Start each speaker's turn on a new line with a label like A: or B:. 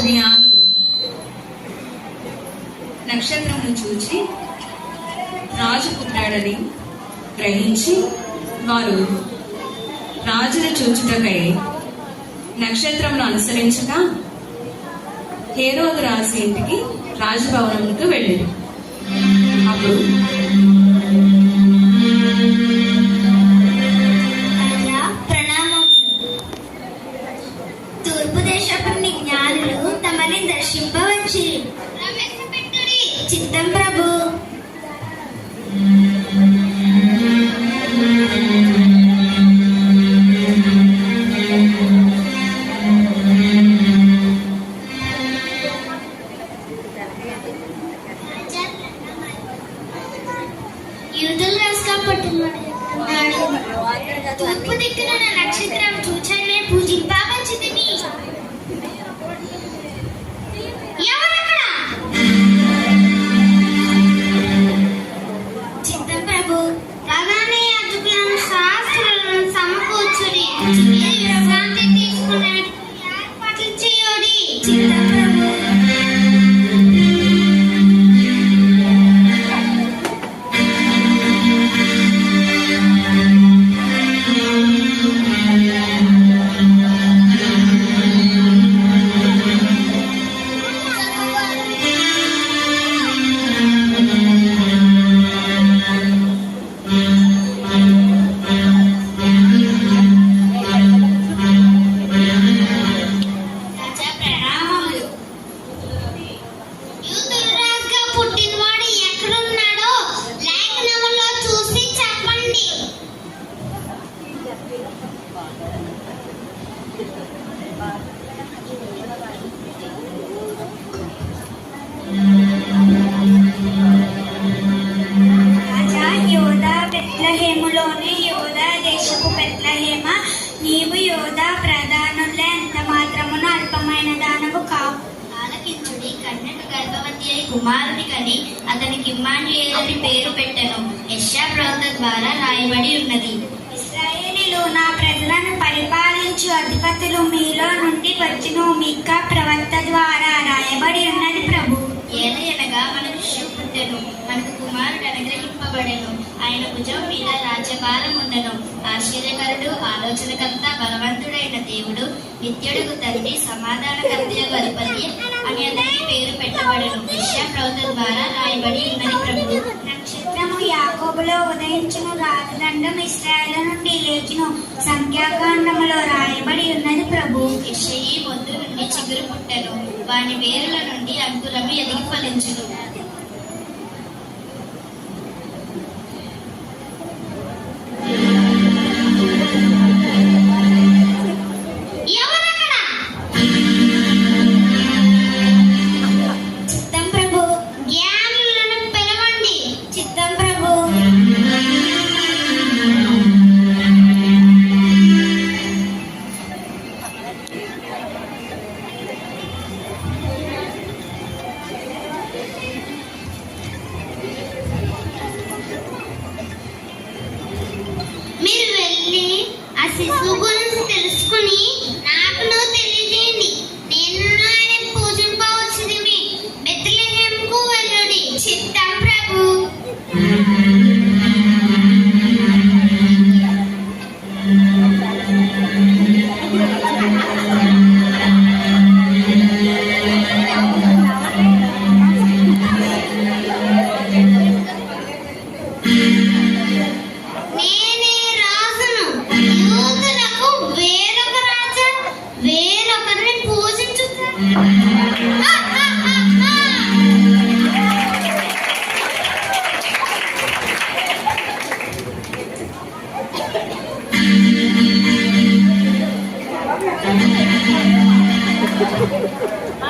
A: జ్ఞానులు నక్షత్రమును చూచి రాజు పుట్టాడని గ్రహించి వారు రాజును చూచుటకై నక్షత్రమును అనుసరించగా హేరోదు రాజు ఇంటికి రాజభవనంకు వెళ్ళారు. అప్పుడు
B: యూదులు రాజుగా పుట్టినవాడు తూర్పు దిక్కున నా నక్షత్రం చూచనే పూజింపవచ్చుదని నీవు యోధా ప్రధానులే ఎంత మాత్రమున అల్పమైన దానవు కావు.
C: ఆలకించుడి కన్యక గర్భవతి అయి కుమారుని కని అతనికి ఇమ్మానుయేలని పేరు పెట్టెను. యెషయా ప్రవక్త ద్వారా రాయబడి ఉన్నది.
B: ఇస్రాయేలీలు నా ప్రజలను పరిపాలించు అధిపతులు మీలో నుండి వచ్చును మీకా ప్రవక్త ద్వారా రాయబడి ఉన్నది ప్రభు.
C: ఏలయనగా మనకు శిశువు పుట్టెను. మనకు కుమారుడు అనుగ్రహింపబడెను. ఆయన భుజం మీద రాజ్యభారం ఉండెను. ఆశ్చర్యకరుడు ఆలోచనకర్త బలవంతుడైన దేవుడు నిత్యుడుగు తండ్రి సమాధానకర్తయగు అధిపతి అని అతనికి పేరు పెట్టబడెను. యెషయా ప్రవక్త ద్వారా రాయబడి ఉన్నది ప్రభు.
B: నక్షత్రము యాకోబులో ఉదయించును రాజదండం ఇస్రాయేల్ నుండి లేచును. సంఖ్యాకాండములో రాయబడి ఉన్నది ప్రభు.
C: యెషయి మొద్దు నుండి చిగురు పుట్టెను. వాని వేరుల నుండి అంకురము ఎదిగి ఫలించును
B: శిశువు గురించి తెలుసుకుని Ha ha ha ha!